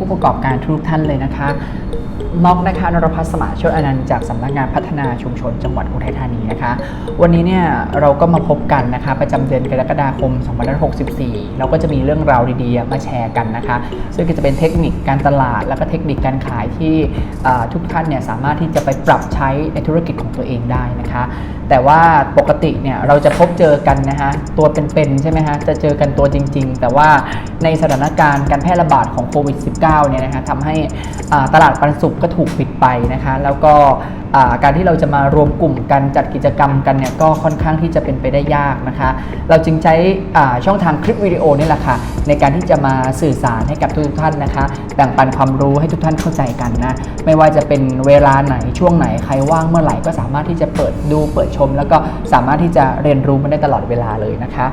ผู้ประกอบการทุกท่านเลยนะคะม็อกนะคะนรพัฒน์สมาชตอนันต์จากสำนักงานพัฒนาชุมชน จังหวัดอุทัยธานีนะคะ วันนี้เนี่ยเราก็มาพบกันนะคะประจำเดือนกรกฎาคม 2564 เราก็จะมีเรื่องราวดีๆ มาแชร์กันนะคะ ซึ่งก็จะเป็นเทคนิคการตลาด แล้วก็เทคนิคการขายที่ทุกท่านเนี่ยสามารถที่จะไปปรับใช้ในธุรกิจของตัวเองได้นะคะ แต่ว่าปกติเนี่ยเราจะพบเจอกันนะคะตัวเป็นๆใช่ไหมฮะจะเจอกันตัวจริง ๆ แต่ว่าในสถานการณ์การแพร่ระบาดของโควิด -19 เนี่ยนะคะทำให้ตลาดปันสุกก็ถูกปิดไปนะคะแล้วก็ การที่เราจะมารวมกลุ่มกันจัดกิจกรรมกันเนี่ยก็ค่อนข้างที่จะเป็นไปได้ยากนะคะ เราจึงใช้อ่าช่องทางคลิปวิดีโอนี่แหละค่ะในการที่จะมาสื่อสารให้กับทุกท่านนะคะแบ่งปันความรู้ให้ทุกท่านเข้าใจกันนะไม่ว่าจะเป็นเวลาไหนช่วงไหนใครว่างเมื่อไหร่ก็สามารถที่จะเปิดดูเปิดชม แล้วก็สามารถที่จะเรียนรู้มันได้ตลอดเวลาเลยนะคะ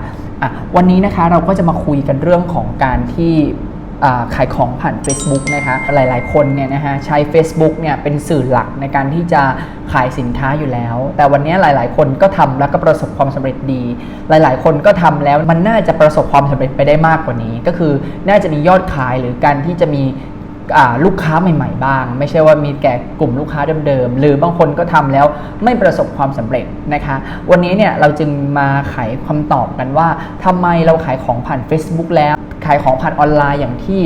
ะวันนี้นะคะเราก็จะมาคุยกันเรื่องของการที่ ขายของผ่าน Facebook นะคะหลายๆ คนเนี่ยนะฮะใช้ Facebook เนี่ยเป็นสื่อหลักในการที่จะขายสินค้าอยู่แล้ว แต่วันนี้หลาย ๆ คนก็ทำแล้วก็ประสบความสำเร็จดี หลาย ๆ คนก็ทำแล้วมันน่าจะประสบความสำเร็จไปได้มากกว่านี้ ก็คือน่าจะมียอดขายหรือการที่จะมี ลูกค้าใหม่ๆบ้าง ไม่ใช่ว่ามีแก่กลุ่มลูกค้าเดิมๆหรือบางคนก็ทำแล้วไม่ประสบความสำเร็จนะคะ วันนี้เนี่ยเราจึงมาไขคำตอบกันว่าทำไมเราขายของผ่าน Facebook แล้วขายของผ่านออนไลน์อย่างที่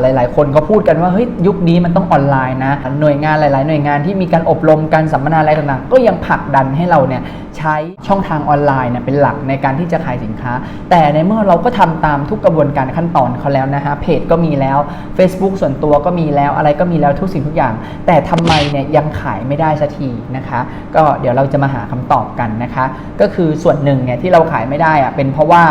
หลาย ๆ คนก็พูดกันว่าเฮ้ยยุคนี้มันต้องออนไลน์นะหน่วยงานหลาย ๆ หน่วยงานที่มีการอบรมการสัมมนาอะไรต่างๆ ก็ยังผลักดันให้เราเนี่ยใช้ช่องทางออนไลน์เนี่ยเป็นหลักในการที่จะขายสินค้า แต่ในเมื่อเราก็ทำตามทุกกระบวนการขั้นตอนเขาแล้วนะฮะเพจก็มีแล้ว Facebook ส่วนตัวก็มีแล้วอะไรก็มีแล้วทุกสิ่งทุกอย่าง แต่ทำไมเนี่ยยังขายไม่ได้สักทีนะคะ ก็เดี๋ยวเราจะมาหาคำตอบกันนะคะ ก็คือส่วนหนึ่งเนี่ยที่เราขายไม่ได้อะเป็นเพราะว่า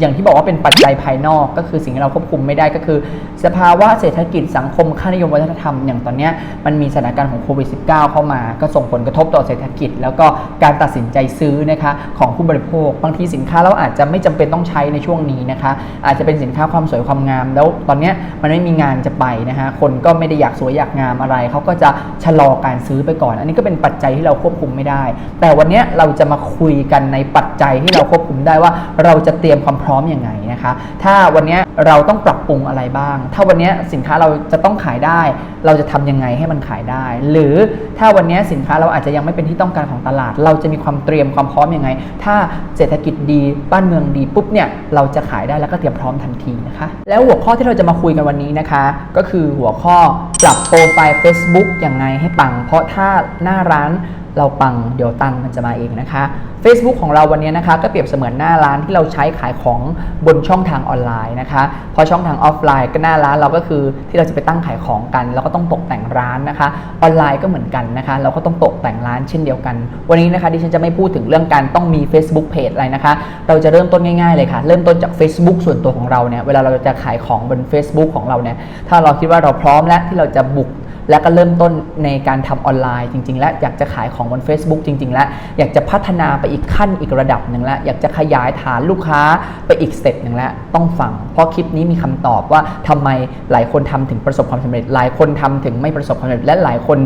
อย่างที่บอกว่าเป็นปัจจัยภายนอกก็คือสิ่งที่เราควบคุมไม่ได้ก็คือ สภาวะเศรษฐกิจสังคมค่านิยมวัฒนธรรมอย่างตอนนี้มันมีสถานการณ์ของโควิด -19 เข้ามา ก็ส่งผลกระทบต่อเศรษฐกิจ แล้วก็การตัดสินใจซื้อนะคะของผู้บริโภค บางทีสินค้าเราอาจจะไม่จำเป็นต้องใช้ในช่วงนี้นะคะ อาจจะเป็นสินค้าความสวยความงาม แล้วตอนนี้มันไม่มีงานจะไปนะคะคนก็ไม่ได้อยากสวยอยากงามอะไรเขาก็จะชะลอการซื้อไปก่อน อันนี้ก็เป็นปัจจัยที่เราควบคุมไม่ได้ แต่วันนี้เราจะมาคุยกันในปัจจัยที่เราควบคุมได้ว่าเราจะเตรียมความพร้อมยังไงนะคะ ถ้าวันนี้เราต้องปรับปรุงอะไรบ้าง ถ้าวันนี้สินค้าเราจะต้องขายได้ เราจะทำยังไงให้มันขายได้ หรือถ้าวันนี้สินค้าเราอาจจะยังไม่เป็นที่ต้องการของตลาด เราจะมีความเตรียมความพร้อมยังไง ถ้าเศรษฐกิจดีบ้านเมืองดีปุ๊บเนี่ยเราจะขายได้แล้วก็เตรียมพร้อมทันทีนะคะ แล้วหัวข้อที่เราจะมาคุยกันวันนี้นะคะ ก็คือหัวข้อปรับโปรไฟล์ Facebook ยังไงให้ปัง เพราะถ้าหน้าร้าน เราปังเดี๋ยวตังมันจะมาเองนะคะ Facebook ของเราวันนี้นะคะก็เปรียบเสมือนหน้าร้านที่เราใช้ขายของบนช่องทางออนไลน์นะคะเพราะช่องทางออฟไลน์ก็หน้าร้านเราก็คือที่เราจะไปตั้งขายของกันเราก็ต้องตกแต่งร้านนะคะ ออนไลน์ก็เหมือนกันนะคะ เราก็ต้องตกแต่งร้านเช่นเดียวกัน วันนี้นะคะดิฉันจะไม่พูดถึงเรื่องการต้องมี Facebook Page อะไรนะคะ เราจะเริ่มต้นง่ายๆเลยค่ะ เริ่มต้นจาก Facebook ส่วนตัวของเราเนี่ยเวลาเราจะขายของบน Facebook ของเราเนี่ยถ้าเราคิดว่าเราพร้อมแล้วที่เราจะบุก และก็เริ่มต้นในการทำออนไลน์จริง ๆ และอยากจะขายของบน Facebook จริง ๆ และอยากจะพัฒนาไปอีกขั้นอีกระดับหนึ่งแล้วอยากจะขยายฐานลูกค้าไปอีกสเต็ปหนึ่งแล้วต้องฟัง เพราะคลิปนี้มีคำตอบว่าทำไมหลายคนทำถึงประสบความสำเร็จ หลายคนทำถึงไม่ประสบความสำเร็จและหลายคน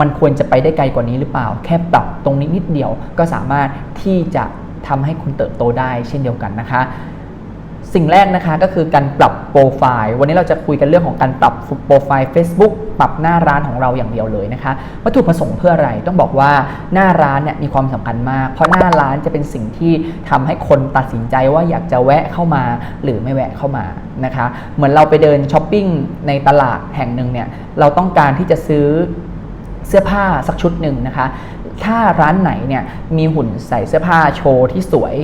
มันควรจะไปได้ไกลกว่านี้หรือเปล่า แค่ปรับตรงนี้นิดเดียวก็สามารถที่จะทำให้คุณเติบโตได้เช่นเดียวกันนะคะ สิ่งแรกนะคะก็คือการปรับโปรไฟล์ วันนี้เราจะคุยกันเรื่องของการปรับโปรไฟล์ Facebook ปรับหน้าร้านของเราอย่างเดียวเลยนะคะ วัตถุประสงค์เพื่ออะไร ต้องบอกว่าหน้าร้านเนี่ยมีความสำคัญมาก เพราะหน้าร้านจะเป็นสิ่งที่ทำให้คนตัดสินใจว่าอยากจะแวะเข้ามาหรือไม่แวะเข้ามานะคะ เหมือนเราไปเดินช้อปปิ้งในตลาดแห่งหนึ่งเนี่ย เราต้องการที่จะซื้อเสื้อผ้าสักชุดหนึ่งนะคะ ถ้าร้านไหนเนี่ยมีหุ่นใส่เสื้อผ้าโชว์ที่สวย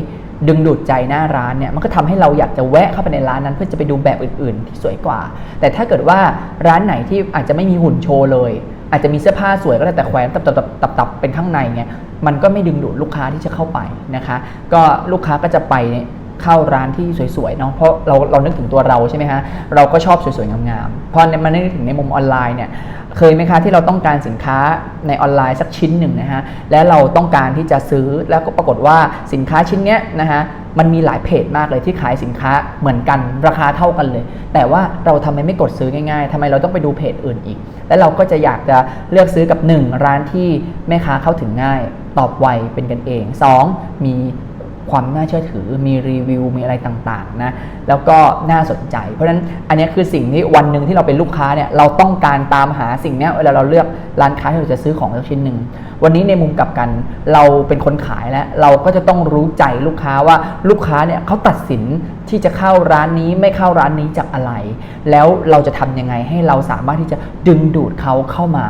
ดึงดูดใจหน้าร้านเนี่ยมันก็ทำให้เราอยากจะแวะเข้าไปในร้านนั้น เพื่อจะไปดูแบบอื่นๆ ที่สวยกว่า แต่ถ้าเกิดว่าร้านไหนที่อาจจะไม่มีหุ่นโชว์เลย อาจจะมีเสื้อผ้าสวยก็ได้แต่แขวนตับตับตับตับเป็นข้างในเนี่ยมันก็ไม่ดึงดูดลูกค้าที่จะเข้าไปนะคะ ก็ลูกค้าก็จะไป เข้าร้านที่สวยๆเนาะเพราะเราเรานึกถึงตัวเราใช่ไหมฮะเราก็ชอบสวยๆงามๆพอมันนึกถึงในมุมออนไลน์เนี่ยเคยไหมคะที่เราต้องการสินค้าในออนไลน์สักชิ้นหนึ่งนะฮะและเราต้องการที่จะซื้อแล้วก็ปรากฏว่าสินค้าชิ้นเนี้ยนะฮะมันมีหลายเพจมากเลยที่ขายสินค้าเหมือนกันราคาเท่ากันเลย แต่ว่าเราทำไมไม่กดซื้อง่ายๆทำไมเราต้องไปดูเพจอื่นอีก และเราก็จะอยากจะเลือกซื้อกับ 1 ร้านที่แม่ค้าเข้าถึงง่ายตอบไวเป็นกันเอง 2 มี ความน่าเชื่อถือมีรีวิวมีอะไรต่างๆนะแล้วก็น่าสนใจ เพราะฉะนั้นอันนี้คือสิ่งที่วันหนึ่งที่เราเป็นลูกค้าเนี่ยเราต้องการตามหาสิ่งนี้เวลาเราเลือกร้านค้าที่เราจะซื้อของสักชิ้นหนึ่งวันนี้ในมุมกลับกันเราเป็นคนขายแล้วเราก็จะต้องรู้ใจลูกค้าว่าลูกค้าเนี่ยเขาตัดสินที่จะเข้าร้านนี้ไม่เข้าร้านนี้จากอะไร แล้วเราจะทำยังไงให้เราสามารถที่จะดึงดูดเขาเข้ามา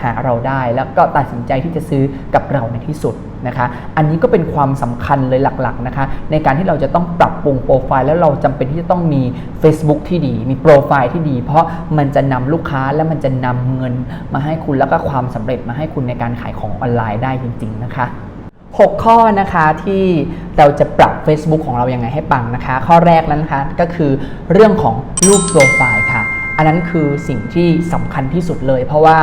หาเราได้ แล้วก็ตัดสินใจที่จะซื้อกับเราในที่สุด นะคะ อันนี้ก็เป็นความสำคัญเลยหลักๆนะคะ ในการที่เราจะต้องปรับปรุงโปรไฟล์แล้วเราจำเป็นที่จะต้องมี Facebook ที่ดี มีโปรไฟล์ที่ดี เพราะมันจะนำลูกค้าและมันจะนำเงินมาให้คุณแล้วก็ความสำเร็จมาให้คุณในการขายของออนไลน์ได้จริง ๆ นะคะ6 ข้อนะคะที่เราจะปรับ Facebook ของเรายังไงให้ปังนะคะ ข้อแรกแล้วนะคะก็คือเรื่องของรูปโปรไฟล์ค่ะ อันนั้นคือสิ่งที่สำคัญที่สุดเลย เพราะว่า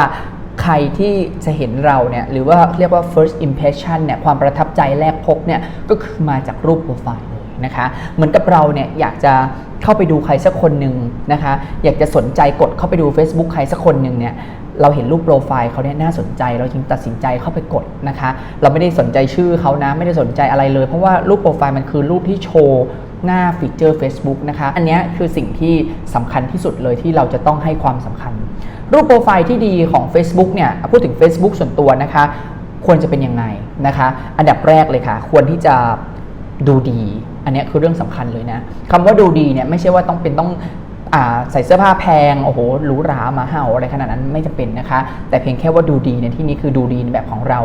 ใครที่จะเห็นเราเนี่ยหรือว่าเรียกว่า first impression เนี่ยความประทับใจแรกพบเนี่ยก็คือมาจากรูปโปรไฟล์นะคะเหมือนกับเราเนี่ยอยากจะเข้าไปดูใครสักคนหนึ่งนะคะอยากจะสนใจกดเข้าไปดู Facebook ใครสักคนหนึ่งเนี่ยเราเห็นรูปโปรไฟล์เขาเนี่ยน่าสนใจ เราจึงตัดสินใจเข้าไปกดนะคะ เราไม่ได้สนใจชื่อเขานะไม่ได้สนใจอะไรเลย เพราะว่ารูปโปรไฟล์มันคือรูปที่โชว์ หน้าฟีเจอร์ Facebook นะคะ อันนี้คือสิ่งที่สำคัญที่สุดเลยที่เราจะต้องให้ความสำคัญ รูปโปรไฟล์ที่ดีของ Facebook เนี่ย พูดถึง Facebook ส่วนตัวนะคะ ควรจะเป็นยังไงนะคะ อันดับแรกเลยค่ะ ควรที่จะดูดี อันนี้คือเรื่องสำคัญเลยนะคำว่าดูดีเนี่ยไม่ใช่ว่าต้องเป็นต้องใส่เสื้อผ้าแพง โอ้โหหรูหรามาเห่าอะไรขนาดนั้นไม่จำเป็นนะคะ แต่เพียงแค่ว่าดูดีในที่นี้คือดูดีในแบบของเรา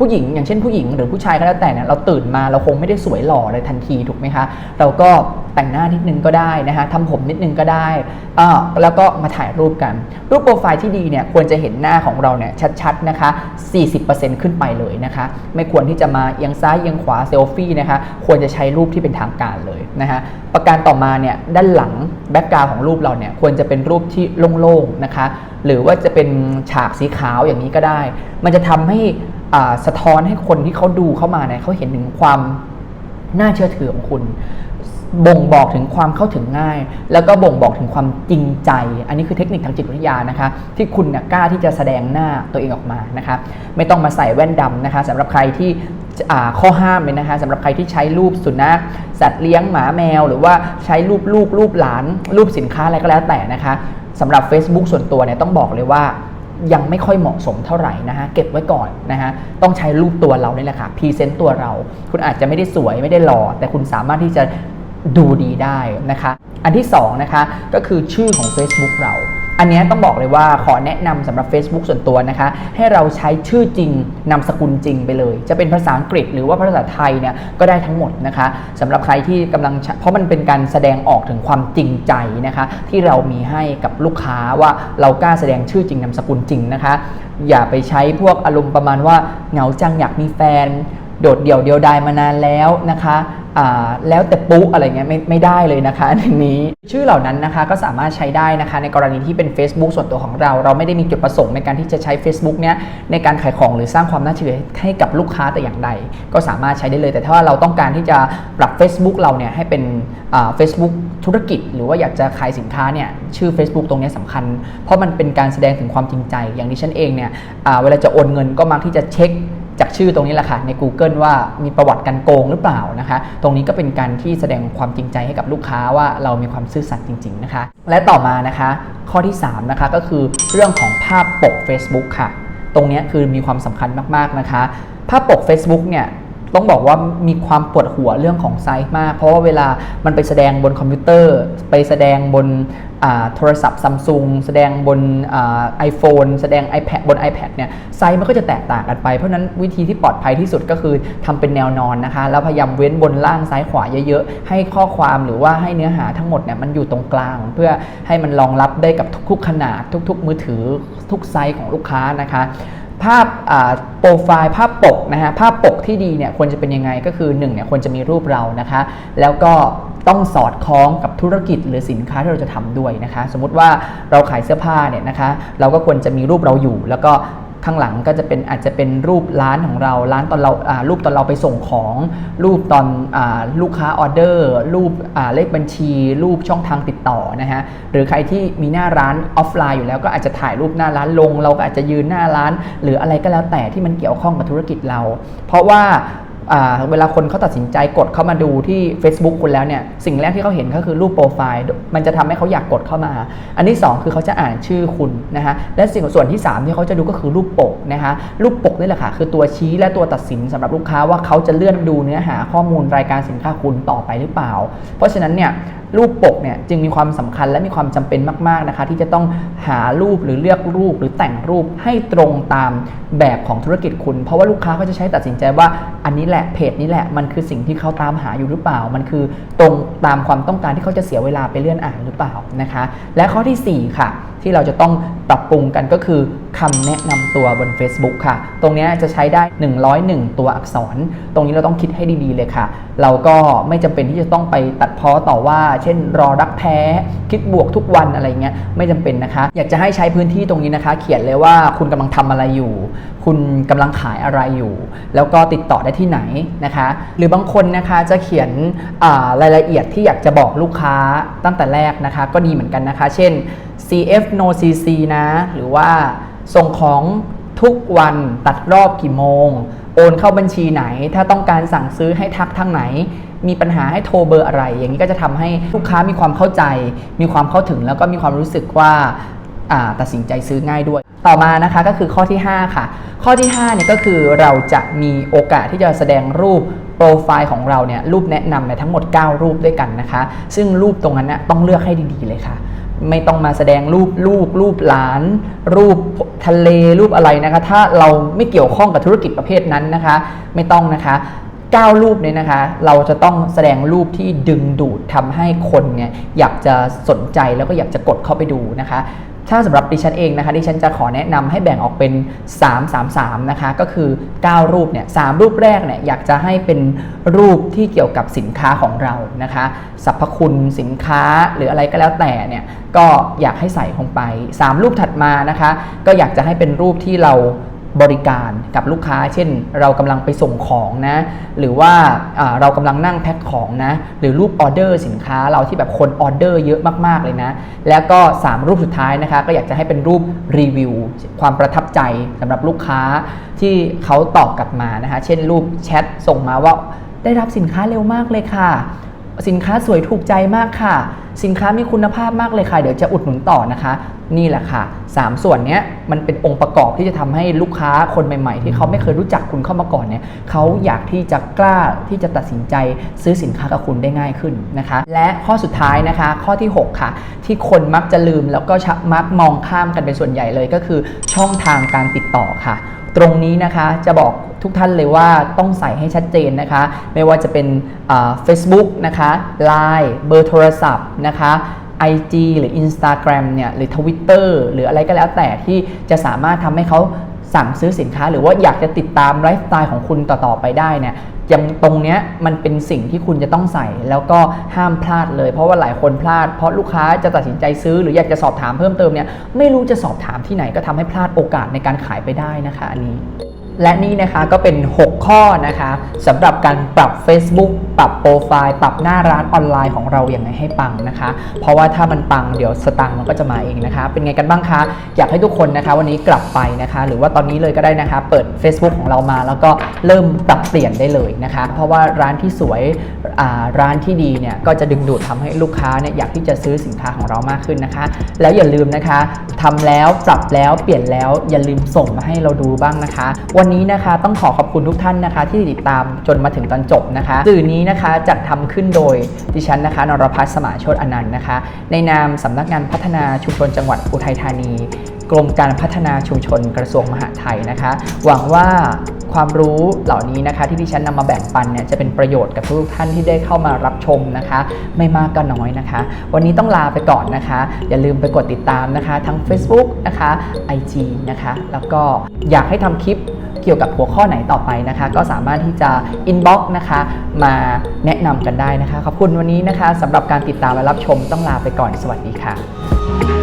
ผู้หญิงอย่างเช่นผู้หญิงหรือผู้ชายก็แล้วแต่เนี่ยเราตื่นมาเราคงไม่ได้สวยหล่อเลยทันทีถูกไหมคะเราก็แต่งหน้านิดนึงก็ได้นะคะทำผมนิดนึงก็ได้อ่าแล้วก็มาถ่ายรูปกัน รูปโปรไฟล์ที่ดีเนี่ยควรจะเห็นหน้าของเราเนี่ยชัดๆนะคะ 40%ขึ้นไปเลยนะคะ ไม่ควรที่จะมาเอียงซ้ายเอียงขวาเซลฟี่นะคะควรจะใช้รูปที่เป็นทางการเลยนะคะประการต่อมาเนี่ยด้านหลังแบ็กกราวของรูปเราเนี่ยควรจะเป็นรูปที่โล่งๆนะคะหรือว่าจะเป็นฉากสีขาวอย่างนี้ก็ได้ มันจะทำให้ สะท้อนให้คนที่เขาดูเข้ามาเนี่ยเขาเห็นถึงความน่าเชื่อถือของคุณ บ่งบอกถึงความเข้าถึงง่าย แล้วก็บ่งบอกถึงความจริงใจ อันนี้คือเทคนิคทางจิตวิทยานะคะ ที่คุณเนี่ยกล้าที่จะแสดงหน้าตัวเองออกมานะคะไม่ต้องมาใส่แว่นดำนะคะสำหรับใครที่ข้อห้ามเลยนะคะสำหรับใครที่ใช้รูปสุนัขสัตว์เลี้ยงหมาแมว หรือว่าใช้รูปลูกรูปหลาน รูปสินค้าอะไรก็แล้วแต่นะคะสำหรับ Facebook ส่วนตัวเนี่ยต้องบอกเลยว่า ยังไม่ค่อยเหมาะสมเท่าไหร่นะฮะเก็บไว้ก่อนนะฮะต้องใช้รูปตัวเรานี่แหละค่ะพรีเซนต์ตัวเรา คุณอาจจะไม่ได้สวยไม่ได้หล่อแต่คุณสามารถที่จะดูดีได้นะคะ อันที่สองนะคะก็คือชื่อของ Facebook เรา อันนี้ต้องบอกเลยว่าขอแนะนำสำหรับ Facebook ส่วนตัวนะคะ ให้เราใช้ชื่อจริงนามสกุลจริงไปเลย จะเป็นภาษาอังกฤษหรือว่าภาษาไทยเนี่ยก็ได้ทั้งหมดนะคะสำหรับใครที่กำลังเพราะมันเป็นการแสดงออกถึงความจริงใจนะคะ ที่เรามีให้กับลูกค้าว่าเรากล้าแสดงชื่อจริงนามสกุลจริงนะคะ อย่าไปใช้พวกอารมณ์ประมาณว่าเหงาจังอยากมีแฟน โดดเดี่ยวเดียวดายมานานแล้วนะคะแล้วแต่ปุ๊อะไรเงี้ยไม่ไม่ได้เลยนะคะอันนี้ชื่อเหล่านั้นนะคะก็สามารถใช้ได้นะคะ ในกรณีที่เป็น Facebook ส่วนตัวของเรา เราไม่ได้มีจุดประสงค์ในการที่จะใช้ Facebook เนี้ยในการขายของหรือสร้างความน่าเชื่อถือให้กับลูกค้าแต่อย่างใด ก็สามารถใช้ได้เลย แต่ถ้าเราต้องการที่จะปรับ Facebook เราเนี่ยให้เป็นอ่า Facebook ธุรกิจ หรือว่าอยากจะขายสินค้าเนี่ยชื่อ Facebook ตรงนี้ยสำคัญ เพราะมันเป็นการแสดงถึงความจริงใจ อย่างดิฉันเองเนี่ยเวลาจะโอนเงินก็มักที่จะเช็ค จากชื่อตรงนี้แหละค่ะใน Google ว่ามีประวัติการโกงหรือเปล่านะคะ ตรงนี้ก็เป็นการที่แสดงความจริงใจให้กับลูกค้าว่าเรามีความซื่อสัตย์จริง ๆนะคะ และต่อมานะคะ ข้อที่3นะคะก็คือเรื่องของภาพปก Facebook ค่ะ ตรงนี้คือมีความสำคัญมากๆนะคะ ภาพปก Facebook เนี่ย ต้องบอกว่ามีความปวดหัวเรื่องของไซส์มาก เพราะว่าเวลามันไปแสดงบนคอมพิวเตอร์ ไปแสดงบนโทรศัพท์ซัมซุงแสดงบนไอโฟนแสดง iPad บน iPad เนี่ยไซส์มันก็จะแตกต่างกันไป เพราะนั้นวิธีที่ปลอดภัยที่สุดก็คือทำเป็นแนวนอนนะคะ แล้วพยายามเว้นบนล่างซ้ายขวาเยอะๆ ให้ข้อความหรือว่าให้เนื้อหาทั้งหมดเนี่ยมันอยู่ตรงกลาง เพื่อให้มันรองรับได้กับทุกๆขนาด ทุก ๆ มือถือทุกไซส์ของลูกค้านะคะ ภาพโปรไฟล์ภาพปกนะฮะภาพปกที่ดีเนี่ยควรจะเป็นยังไงก็คือ1เนี่ยควรจะมีรูปเรานะคะ แล้วก็ต้องสอดคล้องกับธุรกิจหรือสินค้าที่เราจะทำด้วยนะคะ สมมุติว่าเราขายเสื้อผ้าเนี่ยนะคะ เราก็ควรจะมีรูปเราอยู่ แล้วก็ ข้างหลังก็จะเป็นอาจจะเป็นรูปร้านของเราร้านตอนเราารูปตอนเราไปส่งของ รูปตอนอลูกค้าออเดอร์ รูปเลขบัญชี รูปช่องทางติดต่อนะฮะหรือใครที่มีหน้าร้านออฟไลน์อยู่แล้วก็อาจจะถ่ายรูปหน้าร้านลง เราก็อาจจะยืนหน้าร้าน หรืออะไรก็แล้วแต่ที่มันเกี่ยวข้องกับธุรกิจเรา เพราะว่า เวลาคนเขาตัดสินใจกดเข้ามาดูที่ Facebook คุณแล้วเนี่ยสิ่งแรกที่เขาเห็นก็คือรูปโปรไฟล์มันจะทำให้เขาอยากกดเข้ามา อันที่สองคือเขาจะอ่านชื่อคุณนะฮะและสิ่งส่วนที่สามที่เขาจะดูก็คือรูปปกนะฮะรูปปกนี่แหละค่ะคือตัวชี้และตัวตัดสินสำหรับลูกค้าว่าเขาจะเลื่อนดูเนื้อหาข้อมูลรายการสินค้าคุณต่อไปหรือเปล่า เพราะฉะนั้นเนี่ยรูปปกเนี่ยจึงมีความสำคัญและมีความจำเป็นมากๆนะคะที่จะต้องหารูปหรือเลือกรูปหรือแต่งรูปให้ตรงตามแบบของธุรกิจคุณ เพราะว่าลูกค้าเขาจะใช้ตัดสินใจว่าอันนี้แหละเพจนี้แหละมันคือสิ่งที่เขาตามหาอยู่หรือเปล่า มันคือตรงตามความต้องการที่เขาจะเสียเวลาไปเลื่อนอ่านหรือเปล่านะคะ และข้อทีสี่4 ค่ะ ที่เราจะต้องปรับปรุงกันก็คือคำแนะนำตัวบน Facebook ค่ะ ตรงนี้จะใช้ได้ 101 ตัวอักษร ตรงนี้เราต้องคิดให้ดีๆเลยค่ะ เราก็ไม่จำเป็นที่จะต้องไปตัดเพ้อต่อว่า เช่น รอรักแท้คิดบวกทุกวันอะไรเงี้ยไม่จำเป็นนะคะ อยากจะให้ใช้พื้นที่ตรงนี้นะคะ เขียนเลยว่าคุณกำลังทำอะไรอยู่ คุณกำลังขายอะไรอยู่ แล้วก็ติดต่อได้ที่ไหนนะคะ หรือบางคนนะคะจะเขียนรายละเอียดที่อยากจะบอกลูกค้าตั้งแต่แรกนะคะ ก็ดีเหมือนกันนะคะ เช่น CF no CC นะ หรือว่าส่งของทุกวันตัดรอบกี่โมง โอนเข้าบัญชีไหน ถ้าต้องการสั่งซื้อให้ทักทางไหน มีปัญหาให้โทรเบอร์อะไร อย่างนี้ก็จะทำให้ลูกค้ามีความเข้าใจ มีความเข้าถึงแล้วก็มีความรู้สึกว่าตัดสินใจซื้อง่ายด้วย ต่อมานะคะก็คือข้อที่ 5 ค่ะ ข้อที่5เนี่ยก็คือเราจะมีโอกาสที่จะแสดงรูปโปรไฟล์ของเราเนี่ยรูปแนะนำในยทั้งหมด 9 รูปด้วยกันนะคะ ซึ่งรูปตรงนั้นนะต้องเลือกให้ดีๆเลยค่ะ ไม่ต้องมาแสดงรูปลูกรูปหลาน รูปทะเลรูปอะไรนะคะ ถ้าเราไม่เกี่ยวข้องกับธุรกิจประเภทนั้นนะคะ ไม่ต้องนะคะ9รูปเนี่ยนะคะ เราจะต้องแสดงรูปที่ดึงดูดทำให้คนเนี่ยอยากจะสนใจแล้วก็อยากจะกดเข้าไปดูนะคะ ถ้าสำหรับดิฉันเองนะคะดิฉันจะขอแนะนำให้แบ่งออกเป็น 3 3 3นะคะก็คือ 9 รูปเนี่ยสรูปแรกเนี่ยอยากจะให้เป็นรูปที่เกี่ยวกับสินค้าของเรานะคะสรรพคุณสินค้าหรืออะไรก็แล้วแต่เนี่ยก็อยากให้ใส่ลงไป 3 รูปถัดมานะคะ ก็อยากจะให้เป็นรูปที่เรา บริการกับลูกค้า เช่น เรากำลังไปส่งของนะ หรือว่าเรากำลังนั่งแพ็คของนะ หรือรูปออเดอร์สินค้าเราที่แบบคนออเดอร์เยอะมากๆเลยนะ แล้วก็ 3 รูปสุดท้ายนะคะ ก็อยากจะให้เป็นรูปรีวิว ความประทับใจสำหรับลูกค้าที่เขาตอบกลับมานะคะ เช่นรูปแชทส่งมาว่าได้รับสินค้าเร็วมากเลยค่ะ สินค้าสวยถูกใจมากค่ะ สินค้ามีคุณภาพมากเลยค่ะ เดี๋ยวจะอุดหนุนต่อนะคะ นี่แหละค่ะ 3 ส่วนนี้มันเป็นองค์ประกอบที่จะทำให้ลูกค้าคนใหม่ ๆ ที่เขาไม่เคยรู้จักคุณเข้ามาก่อนเนี่ยเขาอยากที่จะกล้าที่จะตัดสินใจซื้อสินค้ากับคุณได้ง่ายขึ้นนะคะ และข้อสุดท้ายนะคะ ข้อที่ 6 ค่ะ ที่คนมักจะลืมแล้วก็มักมองข้ามกันเป็นส่วนใหญ่เลยก็คือช่องทางการติดต่อค่ะ ตรงนี้นะคะจะบอก ทุกท่านเลยว่าต้องใส่ให้ชัดเจนนะคะ ไม่ว่าจะเป็นเฟซบุ๊กนะคะ Line เบอร์โทรศัพท์นะคะ IG หรือ Instagram เนี่ยหรือ Twitter หรืออะไรก็แล้วแต่ที่จะสามารถทำให้เขาสั่งซื้อสินค้า หรือว่าอยากจะติดตามไลฟ์สไตล์ของคุณต่อ ๆ ไปได้เนี่ยยังตรงเนี้ยมันเป็นสิ่งที่คุณจะต้องใส่แล้วก็ห้ามพลาดเลย เพราะว่าหลายคนพลาด เพราะลูกค้าจะตัดสินใจซื้อ หรืออยากจะสอบถามเพิ่มเติมเนี่ยไม่รู้จะสอบถามที่ไหนก็ทำให้พลาดโอกาสในการขายไปได้นะคะอันนี้ และนี่นะคะก็เป็น 6 ข้อนะคะสำหรับการปรับ Facebook ปรับโปรไฟล์ปรับหน้าร้านออนไลน์ของเราอย่างไรให้ปังนะคะ เพราะว่าถ้ามันปังเดี๋ยวสตางค์มันก็จะมาเองนะคะ เป็นไงกันบ้างคะ อยากให้ทุกคนนะคะวันนี้กลับไปนะคะ หรือว่าตอนนี้เลยก็ได้นะคะ เปิด Facebook ของเรามา แล้วก็เริ่มปรับเปลี่ยนได้เลยนะคะ เพราะว่าร้านที่สวยอ่าร้านที่ดีเนี่ยก็จะดึงดูดทำให้ลูกค้าเนี่ยอยากที่จะซื้อสินค้าของเรามากขึ้นนะคะ แล้วอย่าลืมนะคะทำแล้วปรับแล้วเปลี่ยนแล้วอย่าลืมส่งมาให้เราดูบ้างนะคะ วันนี้นะคะต้องขอขอบคุณทุกท่านนะคะ ที่ติดตามจนมาถึงตอนจบนะคะ สื่อนี้นะคะจัดทำขึ้นโดยดิฉันนะคะนรพัฒน์สมาโชตอนันต์นะคะ ในนามสำนักงานพัฒนาชุมชนจังหวัดอุทัยธานี กรมการพัฒนาชุมชนกระทรวงมหาดไทยนะคะ หวังว่า ความรู้เหล่านี้นะคะ ที่ดิฉันนำมาแบ่งปันเนี่ยจะเป็นประโยชน์กับทุกท่านที่ได้เข้ามารับชมนะคะ ไม่มากก็น้อยนะคะ วันนี้ต้องลาไปก่อนนะคะ อย่าลืมไปกดติดตามนะคะ ทั้ง Facebook นะคะ IG นะคะ แล้วก็อยากให้ทำคลิปเกี่ยวกับหัวข้อไหนต่อไปนะคะ ก็สามารถที่จะ inbox นะคะ มาแนะนำกันได้นะคะ ขอบคุณวันนี้นะคะสำหรับการติดตามและรับชมต้องลาไปก่อนสวัสดีค่ะ